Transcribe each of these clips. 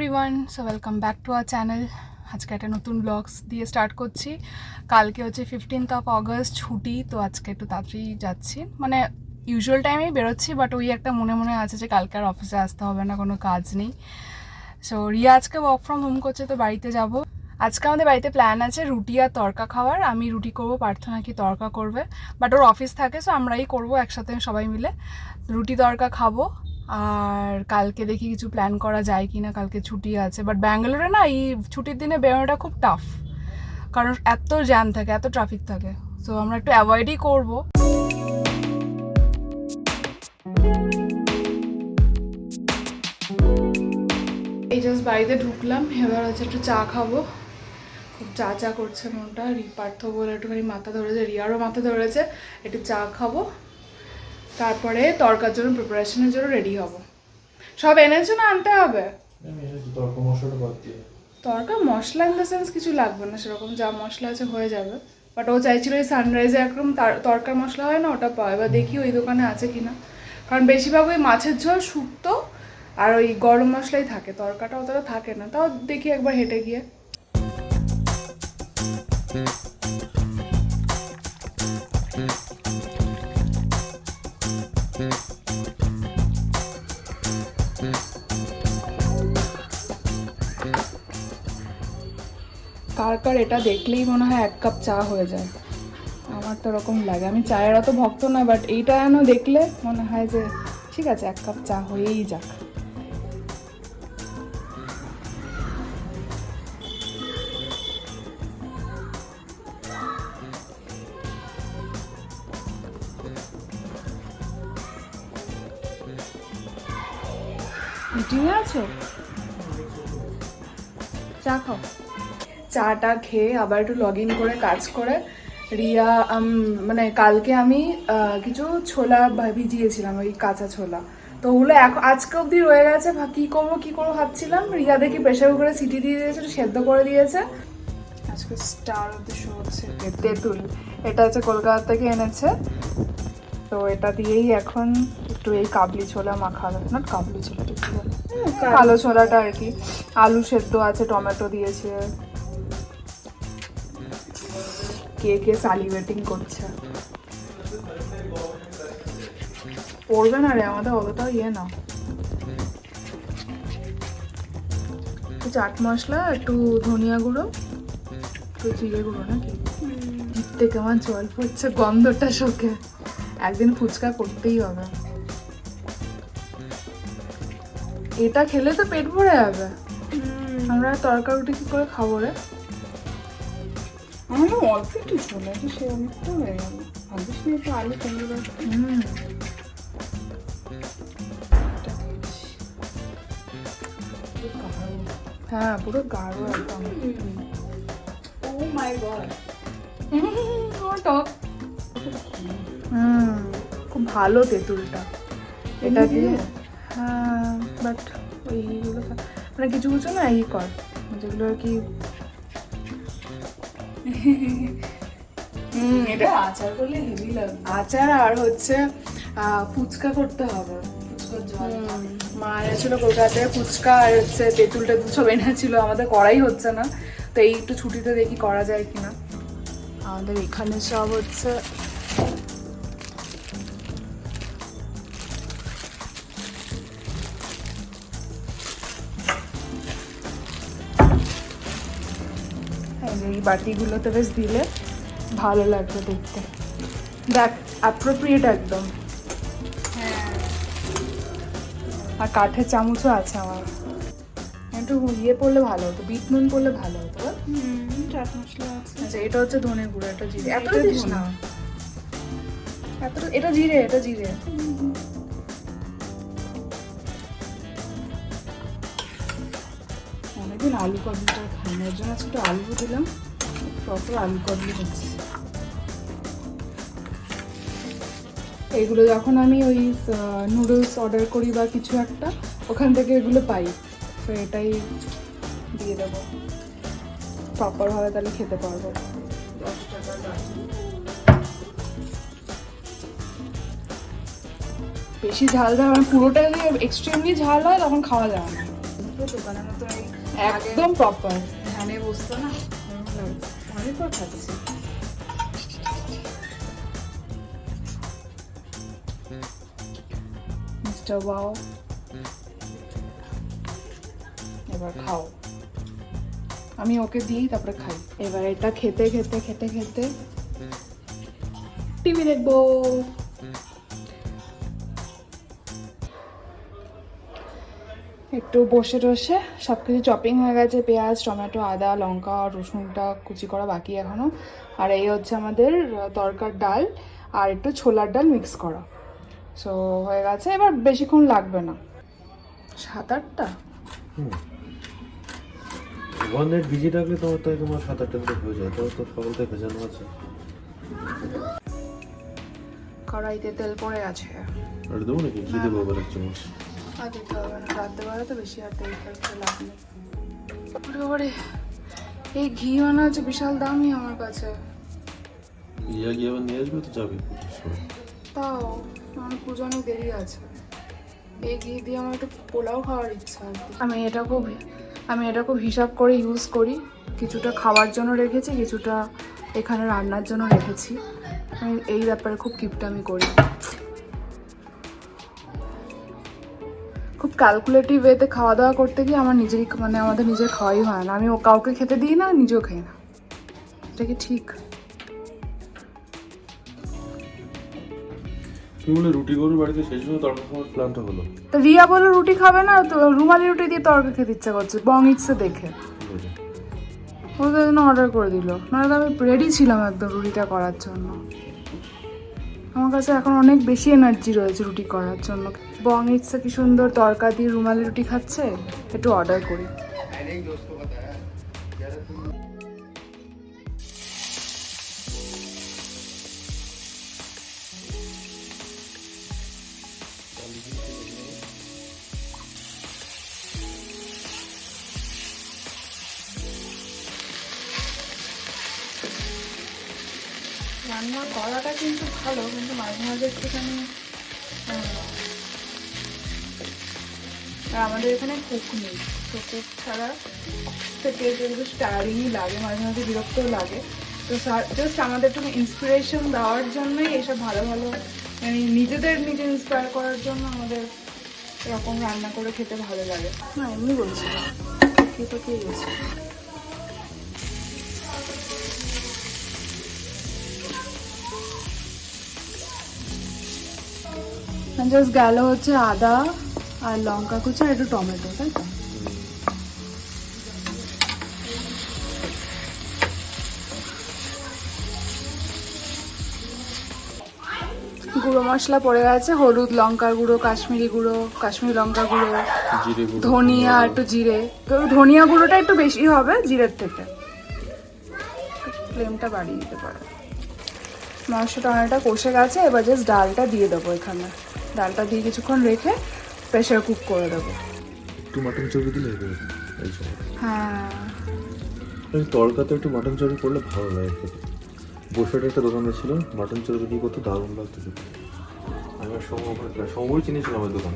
Everyone so welcome back to our channel আজকে একটা নতুন ব্লগস দিয়ে স্টার্ট করছি। কালকে হচ্ছে ফিফটিন্থ অফ অগস্ট ছুটি, তো আজকে একটু তাড়াতাড়ি যাচ্ছি। মানে ইউজুয়াল টাইমেই বেরোচ্ছি বাট ওই একটা মনে মনে আছে যে কালকে আর অফিসে আসতে হবে না, কোনো কাজ নেই। সো রিয়া আজকে ওয়ার্ক ফ্রম হোম করছে, তো বাড়িতে যাব। আজকে আমাদের বাড়িতে প্ল্যান আছে রুটি আর তরকা খাওয়ার। আমি রুটি করব প্রার্থনা কি তরকা করবে। বাট ওর অফিস থাকে সো আমরাই করব একসাথে সবাই মিলে। রুটি তরকা খাব। আর কালকে দেখি কিছু প্ল্যান করা যায় কি না কালকে ছুটি আছে। বাট ব্যাঙ্গালোরে না, এই ছুটির দিনে বেরোনোটা খুব টাফ কারণ এত জ্যাম থাকে, এত ট্রাফিক থাকে। সো আমরা একটু অ্যাভয়েডই করব। এই জাস্ট বাড়িতে ঢুকলাম, এবার হচ্ছে একটু চা খাব। খুব চা চা করছে মনটা, রিপার্থ বলে একটুখানি মাথা ধরেছে, রিয়ারও মাথা ধরেছে, একটু চা খাব। তারপরে তরকার জন্য প্রিপারেশনের জন্য রেডি হব। সব এনেছো না আনতে হবে? তর্ক মশলা ইন দ্য সেন্স কিছু লাগবে না সেরকম যা মশলা আছে হয়ে যাবে। বাট ও চাইছিল এই সানরাইজে একরকম তার- তরকার মশলা হয় না ওটা পাওয়া। এবার দেখি ওই দোকানে আছে কিনা। কারণ বেশিরভাগ ওই মাছের ঝোল শুক্তো আর ওই গরম মশলাই থাকে। তরকাটা অতটা থাকে না। তাও দেখি একবার হেঁটে গিয়ে। কার কার এটা দেখলেই মনে হয় এক কাপ চা হয়ে যায়। আমার তো ওরকম লাগে। আমি চায়ের অত ভক্ত না বাট এইটা যেন দেখলে মনে হয় যে ঠিক আছে, এক কাপ চা হয়েই যাক। মিটিংয়ে আছো? চা খাও। চাটা খেয়ে আবার একটু লগ ইন করে কাজ করে। রিয়া মানে কালকে আমি কিছু ছোলা ভিজিয়েছিলাম ওই কাঁচা ছোলা। তো ওগুলো আজকে অবধি রয়ে গেছে কি করব কি করব ভাবছিলাম। রিয়া দেখি প্রেশার কুকারে সিটি দিয়ে দিয়েছে সেদ্ধ করে দিয়েছে। আজকে স্টার অফ দ্য শো হচ্ছে তেঁতুল। এটা হচ্ছে কলকাতা থেকে এনেছে। তো এটা দিয়েই এখন একটু এই কাবলি ছোলা মাখাবে নট কাবলি ছোলা? কালো ছোলাটা আর কি। আলু সেদ্ধ আছে টমেটো দিয়েছে। কে কে সালিভেটিং করছে? পড়বে না রে আমাদের অতটাও ইয়ে না। চাট মশলা একটু ধনিয়া গুঁড়ো একটু জিরে গুঁড়ো নাকি? জিভ থেকে আমার জল পড়ছে গন্ধটা শোকে। একদিন ফুচকা করতেই হবে। এটা খেলে তো পেট ভরে যাবে। আমরা তরকা রুটি কি করে খাব রে? আমার অল্প একটু ছোলা একটু সে অনেকটা হয়ে গেল ভাবিস না একটু আলু কমে গেছে হুম হ্যাঁ পুরো গাঢ় একদম ও মাই গড টক হুম খুব ভালো তেঁতুলটা এটা দিয়ে হ্যাঁ বাট ওইগুলো মানে কিছু কিছু না ই কর যেগুলো আর কি হুম এটা আচার করলে হেভি লাগবে আচার আর হচ্ছে ফুচকা করতে হবে। মা এনেছিল কলকাতায় ফুচকা আর হচ্ছে তেঁতুল টেতুল সব এনেছিল আমাদের করাই হচ্ছে না। তো এই একটু ছুটিতে দেখি করা যায় কিনা। আমাদের এখানে সব হচ্ছে এই বাটিগুলোতে বেশ দিলে ভালো লাগবে দেখতে। দেখ অ্যাপ্রোপ্রিয়েট একদম। আর কাঠের চামচও আছে আমার। একটু ইয়ে পড়লে ভালো হতো বিট নুন পড়লে ভালো হতো? চাট মশলা আছে। আচ্ছা এটা হচ্ছে ধনে গুঁড়ো এটা জিরে। এতটা দিস না। এতটা এটা জিরে এটা জিরে। অনেকদিন আলু কদলিটা খাই না জন্য একটু আলু দিলাম, প্রপার আলু কদলি হচ্ছে। এগুলো যখন আমি ওই নুডলস অর্ডার করি বা কিছু একটা, ওখান থেকে এগুলো পাই। তো এটাই দিয়ে দেবো। প্রপারভাবে তাহলে খেতে পারব। বেশি ঝাল দেওয়া মানে পুরোটা যদি এক্সট্রিমলি ঝাল হয়, তখন খাওয়া যায় না। দোকানের মতো এই একদম প্রপার ধানে বসতো না? লাগছে অনেকবার খাচ্ছি। Mister wow. এবার খাও। আমি ওকে দিই তারপরে খাই। এবার এটা খেতে খেতে খেতে খেতে। টিভি দেখব। একটু বসে টসে সব কিছু চপিং হয়ে গেছে পেঁয়াজ টমেটো আদা লঙ্কা রসুনটা কুচি করা বাকি এখনও আর এই হচ্ছে আমাদের তরকার ডাল আর একটু ছোলার ডাল মিক্স করা। সো হয়ে গেছে। এবার বেশিক্ষণ লাগবে না। সাত আটটা? ওয়ান নাইট ভিজি রাখলে তোমার তাই তোমার সাত আটটা মতো হয়ে যায়। তোমার তো সকালটাই ভেজানো আছে। কড়াইতে তেল পড়ে আছে। আর দেবো নাকি? ঘি দেবো আবার এক চামচ? আর দিতে হবে না রাত্রেবেলা তো বেশি আর তেল ফেল খেয়ে লাভ নেই। ওরে এই ঘি মানে হচ্ছে বিশাল দামই আমার কাছে। ইয়া গিয়ে আবার নিয়ে আসবে তো যাবে। তাও আমার পুজো অনেক দেরি আছে। এই ঘি দিয়ে আমার একটু পোলাও খাওয়ার ইচ্ছা আমি এটা খুব আমি এটা খুব হিসাব করে ইউজ করি। কিছুটা খাওয়ার জন্য রেখেছি কিছুটা এখানে রান্নার জন্য রেখেছি। আমি এই ব্যাপারে খুব কিপটামি করি। ক্যালকুলেটিভ ওয়েতে খাওয়া দাওয়া করতে গিয়ে আমার নিজেরই মানে আমাদের নিজের খাওয়াই হয় না। আমি ও কাউকে খেতে দিই না নিজেও খাই না। এটা কি ঠিক? তুমি বলে রুটি গরুর বাড়িতে সেই সময় তরকা খাওয়ার প্ল্যানটা হলো। তো রিয়া বলল রুটি খাবে না তো রুমালি রুটি দিয়ে তরকা খেতে ইচ্ছা করছে। বং ইচ্ছে দেখে। ওদের জন্য অর্ডার করে দিল। নাহলে আমি রেডি ছিলাম একদম রুটিটা করার জন্য। আমার কাছে এখন অনেক বেশি এনার্জি রয়েছে রুটি করার জন্য। বং ইচ্ছা কি সুন্দর তরকা দিয়ে রুমালি রুটি খাচ্ছে? একটু অর্ডার করি। রান্না করাটা কিন্তু ভালো, কিন্তু মাঝে মাঝে একটুখানি আর আমাদের এখানে কুক নেই তো কুক ছাড়া থেকে বেশ টায়ারিংই লাগে, মাঝে মাঝে বিরক্তও লাগে। তো জাস্ট আমাদের একটু ইন্সপিরেশন দেওয়ার জন্যই এইসব ভালো ভালো মানে নিজেদের নিজে ইন্সপায়ার করার জন্য আমাদের এরকম রান্না করে খেতে ভালো লাগে। না, এমনি বলছি কে তো কে গেছে জাস্ট গেল হচ্ছে আদা আর লঙ্কা কুচি আর একটু টমেটো তাই তো? গুঁড়ো মশলা পড়ে গেছে হলুদ লঙ্কার গুঁড়ো কাশ্মীরি গুঁড়ো কাশ্মীরি লঙ্কা গুঁড়ো ধনিয়া একটু জিরে। তো ধনিয়া গুঁড়োটা একটু বেশি হবে জিরের থেকে। ফ্লেমটা বাড়িয়ে দিতে পারো। মশলা টমেটোটা কষে গেছে এবার জাস্ট ডালটা দিয়ে দেবো এখানে। ডালটা দিয়ে কিছুক্ষণ রেখে প্রেশার কুক করে দেবো। একটু মাটন চর্বি দিলে হবে এই সময়। হ্যাঁ। এই তরকাতে একটু মাটন চর্বি করলে ভালো লাগে খেতে। বসেটা একটা দোকানে ছিল মাটন চর্বি দিয়ে করতে দারুণ লাগতো খেতে। আমি আর সৌম্য সৌম্যই চিনেছিলাম আমার দোকান।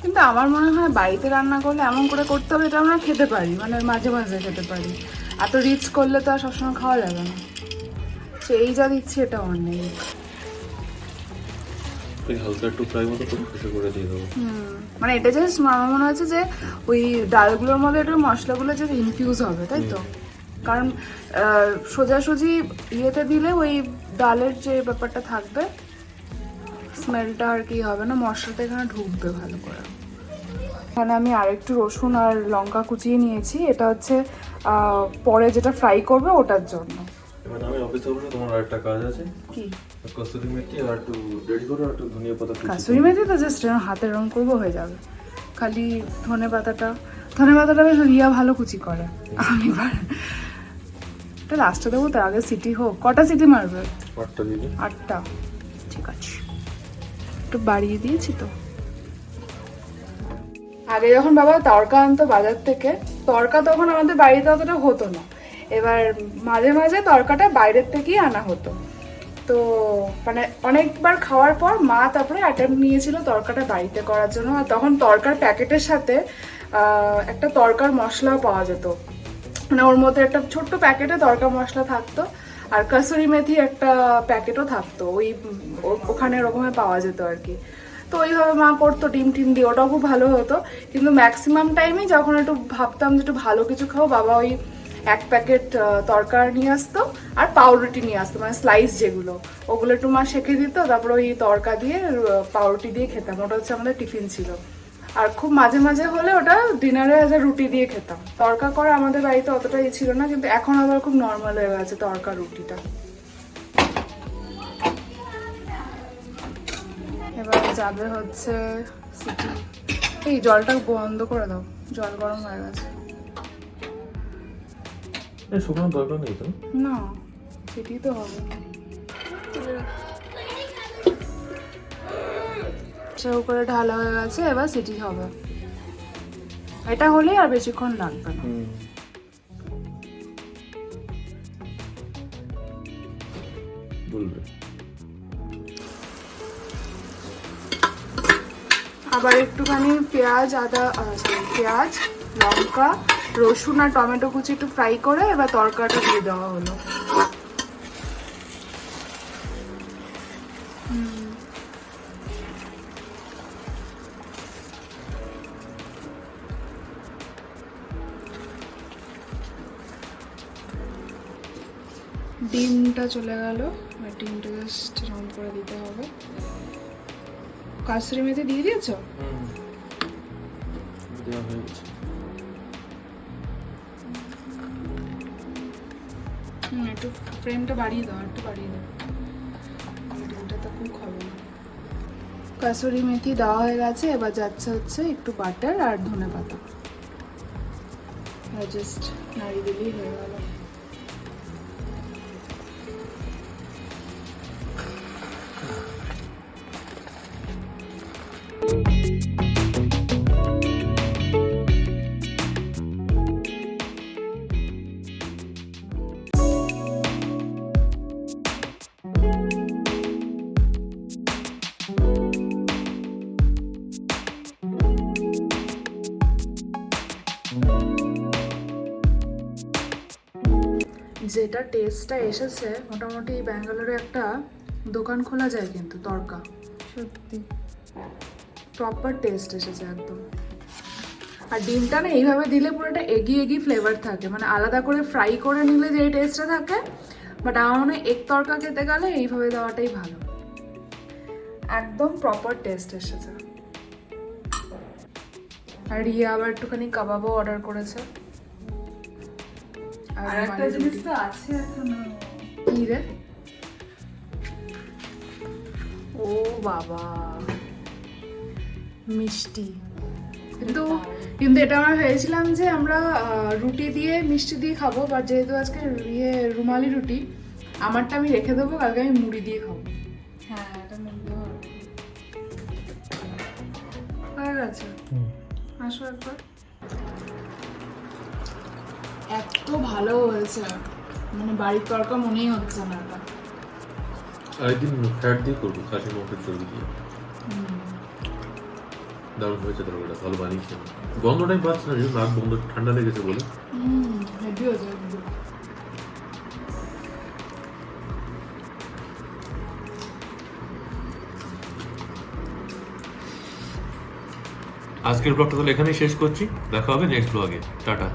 কিন্তু আমার মনে হয় বাড়িতে রান্না করলে এমন করে করতে হবে এটা আমরা খেতে পারি মানে মাঝে মাঝে খেতে পারি। এত রিচ করলে তো আর সবসময় খাওয়া যাবে না। তো এই যা দিচ্ছি এটা অনেক ওই হালকা একটু ফ্রাই মতো করে করে দিয়ে দেবো। মানে এটা জাস্ট আমার মনে হচ্ছে যে ওই ডালগুলোর মধ্যে একটু মশলাগুলো যে ইনফিউজ হবে তাই তো? কারণ সোজাসুজি ইয়েতে দিলে ওই ডালের যে ব্যাপারটা থাকবে স্মেলটা আর কি হবে না মশলাটা এখানে ঢুকবে ভালো করে। এখানে আমি আরেকটু রসুন আর লঙ্কা কুচিয়ে নিয়েছি এটা হচ্ছে পরে যেটা ফ্রাই করবে ওটার জন্য। এবার আমি অফিসে বসে তোমার আরেকটা কাজ আছে। কি? কস্তুরি মেথি আর একটু রেডি করো আর একটু ধনিয়া পাতা কাসুরি মেথি তো জাস্ট হাতে রং করব হয়ে যাবে। খালি ধনে পাতাটা ধনে পাতাটা বেশ রিয়া ভালো কুচি করে। আমি এটা লাস্টে দেবো তার আগে সিটি হোক। কটা সিটি মারবে? আটটা দিয়ে আটটা। ঠিক আছে। একটু বাড়িয়ে দিয়েছি তো। আগে যখন বাবা তরকা আনতো বাজার থেকে তরকা তখন আমাদের বাড়িতে অতটা হতো না। এবার মাঝে মাঝে তরকাটা বাইরের থেকেই আনা হতো। তো মানে অনেকবার খাওয়ার পর মা তারপরে অ্যাটেম্প নিয়েছিল তরকাটা বাড়িতে করার জন্য। আর তখন তরকার প্যাকেটের সাথে একটা তরকার মশলাও পাওয়া যেত। মানে ওর মধ্যে একটা ছোট্ট প্যাকেটে তরকা মশলা থাকতো, আর কাসুরি মেথি একটা প্যাকেটও থাকতো। ওই ওখানে ওরকমে পাওয়া যেত আর কি। তো ওইভাবে মা করতো, ডিম টিম দিয়ে। ওটাও খুব ভালো হতো। কিন্তু ম্যাক্সিমাম টাইমই যখন একটু ভাবতাম যে একটু ভালো কিছু খাব, বাবা ওই এক প্যাকেট তরকার নিয়ে আসতো আর পাউরুটি নিয়ে আসতো মানে স্লাইস যেগুলো। ওগুলো একটু মা শেখে দিত, তারপর ওই তরকা দিয়ে পাউরুটি দিয়ে খেতাম। ওটা হচ্ছে আমাদের টিফিন ছিল। আর খুব মাঝে মাঝে হলে ওটা ডিনারে এজ রুটি দিয়ে খেতাম। তরকা করা আমাদের বাড়িতে অতটা ই ছিল না, কিন্তু এখন আবার খুব নর্মাল হয়ে গেছে তরকা, রুটিটা। এবার যাবে হচ্ছে এই জলটা বন্ধ করে দাও। জল গরম হয়ে গেছে। এই শুকনো দরকার নেই তো? না সেটি তো হবে। সেও করে ঢালা হয়ে গেছে এবার সিটি হবে। এটা হলেই আর বেশিক্ষণ লাগবে না। বলবে। আবার একটুখানি পেঁয়াজ আদা পেঁয়াজ লঙ্কা রসুন আর টমেটো কুচি একটু ফ্রাই করে এবার তরকাটা দিয়ে দেওয়া হলো। ডিমটা চলে গেল আর ডিমটা জাস্ট রাউন্ড করে দিতে হবে। কাসুরি মেথি দিয়ে দিয়েছ? দেওয়া ফ্রেমটা বাড়িয়ে দাও একটু বাড়িয়ে দাও। ডিমটা তো খুব খাব কাসুরি মেথি দেওয়া হয়ে গেছে, এবার যাচ্ছে হচ্ছে একটু বাটার আর ধনে পাতা জাস্ট নাড়ি দিলেই হয়ে গেল। যেটা টেস্টটা এসেছে মোটামুটি ব্যাঙ্গালোরে একটা দোকান খোলা যায় কিন্তু তরকা। সত্যি। প্রপার টেস্ট এসেছে একদম। আর ডিমটা না এইভাবে দিলে পুরোটা এগি এগি ফ্লেভার থাকে। মানে আলাদা করে ফ্রাই করে নিলে যে টেস্টটা থাকে বাট আমার মনে হয় এক তরকা খেতে গেলে এইভাবে দেওয়াটাই ভালো। একদম প্রপার টেস্ট এসেছে। আর রিয়া আবার একটুখানি কাবাবও অর্ডার করেছে। আর একটা জিনিস তো আছে এখনও। কি রে? ও বাবা। মিষ্টি। কিন্তু কিন্তু এটা আমরা ভেবেছিলাম যে আমরা রুটি দিয়ে মিষ্টি দিয়ে খাব বাট যেহেতু আজকে ইয়ে রুমালি রুটি আমারটা আমি রেখে দেবো কালকে আমি মুড়ি দিয়ে খাব। হ্যাঁ এটা হয়ে গেছে। আসো একবার। এত ভালো হয়েছে। মানে বাড়ির তরকা মনেই হচ্ছে না এটা। আরেকদিন ফ্যাট দিয়ে করব খাসি মাংসের চর্বি দিয়ে। দারুণ হয়েছে তরকারিটা ভালো বানিয়েছে। গন্ধটাই পাচ্ছি না নাক বন্ধ ঠান্ডা লেগেছে বলে। হুম হেভি হয়েছে আজকের ব্লগটা তাহলে এখানেই শেষ করছি। দেখা হবে নেক্সট ব্লগে টাটা।